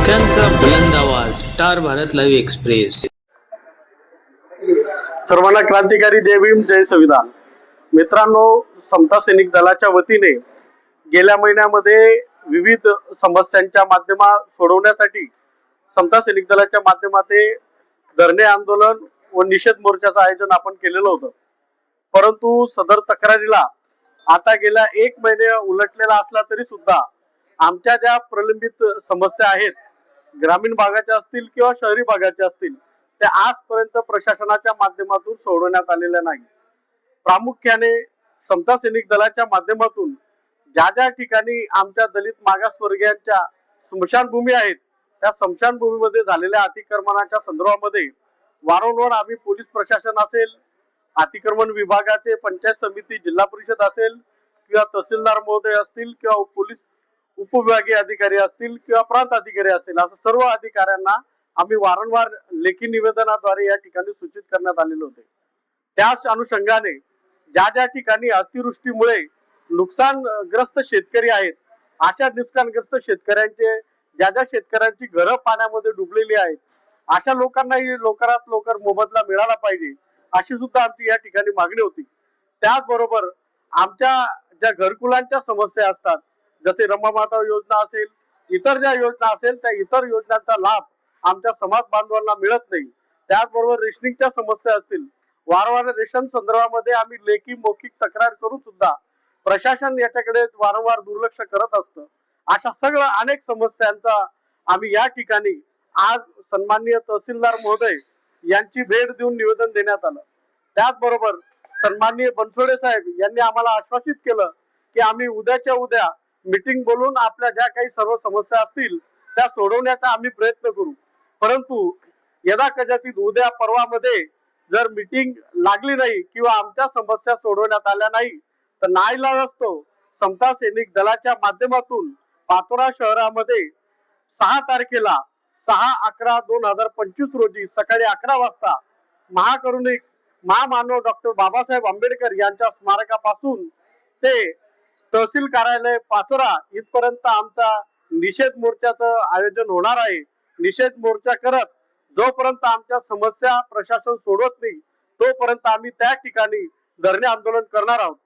वाक्यांचा बुलंद आवाज स्टार भारत लाईव्ह एक्सप्रेस. सर्वांना क्रांतिकारी जय भीम जय संविधान. मित्रांनो समता सैनिक दलाच्या वतीने गेल्या महिन्यामध्ये विविध समस्यांच्या माध्यमा सोडवण्यासाठी समता सैनिक दलाच्या माध्यमाते धरणे आंदोलन व निषेध मोर्चाचं आयोजन आपण केलेलं होतं. परंतु सदर तक्रारीला आता गेल्या एक महिने उलटलेला असला तरी सुद्धा आमच्या ज्या प्रलंबित समस्या आहेत ग्रामीण भागाच्या असतील किंवा शहरी भागाच्या असतील त्या आजपर्यंत प्रशासनाच्या माध्यमातून सोडवण्यात आलेल्या नाही. प्रामुख्याने समता सैनिक दलाच्या माध्यमातून ज्या ज्या ठिकाणी आमच्या दलित मागासवर्गीयांच्या स्मशानभूमी आहेत त्या स्मशानभूमीमध्ये झालेल्या अतिक्रमणाच्या संदर्भामध्ये वारंवार आम्ही पोलीस प्रशासन असेल अतिक्रमण विभागाचे पंचायत समिती जिल्हा परिषद असेल किंवा तहसीलदार महोदय असतील किंवा पोलीस उपविभागीय अधिकारी असतील किंवा प्रांत अधिकारी असतील असं सर्व अधिकाऱ्यांना आम्ही वारंवार लेखी निवेदनाद्वारे या ठिकाणी सूचित करण्यात आलेले होते. त्याच अनुषंगाने ज्या ज्या ठिकाणी अतिवृष्टीमुळे नुकसानग्रस्त शेतकरी आहेत अशा नुकसानग्रस्त शेतकऱ्यांचे ज्या ज्या शेतकऱ्यांची घरं पाण्यामध्ये डुबलेली आहेत अशा लोकांनाही लवकरात लवकर मोबदला मिळाला पाहिजे अशी सुद्धा आमची या ठिकाणी मागणी होती. त्याचबरोबर आमच्या ज्या घरकुलांच्या समस्या असतात जसे रमामाता योजना असेल इतर ज्या योजना असेल त्या इतर योजनांचा लाभ आमच्या समाज बांधवांना मिळत नाही. त्याचबरोबर रेशनिंगच्या समस्या असतील. वारंवार रेशन संदर्भामध्ये आम्ही लेखी मौखिक तक्रार करून सुद्धा प्रशासन याच्याकडे वारंवार दुर्लक्ष करत असतं. अशा सगळ्या अनेक समस्यांचा आम्ही या ठिकाणी आज सन्माननीय तहसीलदार महोदय यांची भेट देऊन निवेदन देण्यात आलं. त्याचबरोबर सन्माननीय बनसोडे साहेब यांनी आम्हाला आश्वासित केलं की आम्ही उद्याच्या उद्या मिटिंग बोलून आपल्या ज्या काही सर्व समस्या असतील त्या सोडवण्याचा आम्ही प्रयत्न करू. परंतु यदा कदाचित उद्या पर्वामध्ये जर मिटिंग लागली नाही किंवा आमच्या समस्या सोडवण्यात आल्या नाही तर नाईला असतो समता सैनिक दलाच्या माध्यमातून पातोरा शहरामध्ये सहा तारखेला सहा अकरा दोन हजार पंचवीस रोजी सकाळी अकरा वाजता महाकरुणिक महामानव डॉक्टर बाबासाहेब आंबेडकर यांच्या स्मारकापासून ते तहसील कार्यालय पाचोरा इथपर्यंत आमचा निषेध मोर्चाचं आयोजन होणार आहे. निषेध मोर्चा करत जोपर्यंत आमच्या समस्या प्रशासन सोडवत नाही तोपर्यंत आम्ही त्या ठिकाणी धरणे आंदोलन करणार आहोत.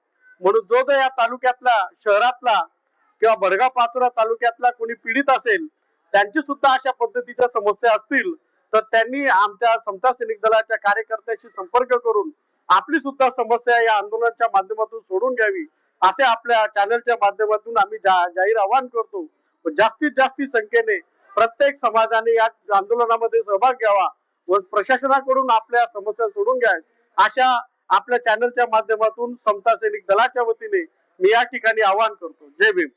म्हणून जो जो या तालुक्यातला शहरातला किंवा बडगाव पाचोरा तालुक्यातला कोणी पीडित असेल त्यांची सुद्धा अशा पद्धतीच्या समस्या असतील तर त्यांनी आमच्या समता सैनिक दलाच्या कार्यकर्त्याशी संपर्क करून आपली सुद्धा समस्या या आंदोलनाच्या माध्यमातून सोडून घ्यावी. असे आपल्या चॅनलच्या माध्यमातून आम्ही जाहीर आवाहन करतो. जास्तीत जास्ती संख्येने प्रत्येक समाजाने या आंदोलनामध्ये सहभाग घ्यावा व प्रशासनाकडून आपल्या समस्या सोडून घ्या अशा आपल्या चॅनलच्या माध्यमातून समता सैनिक दलाच्या वतीने मी या ठिकाणी आवाहन करतो. जय भीम.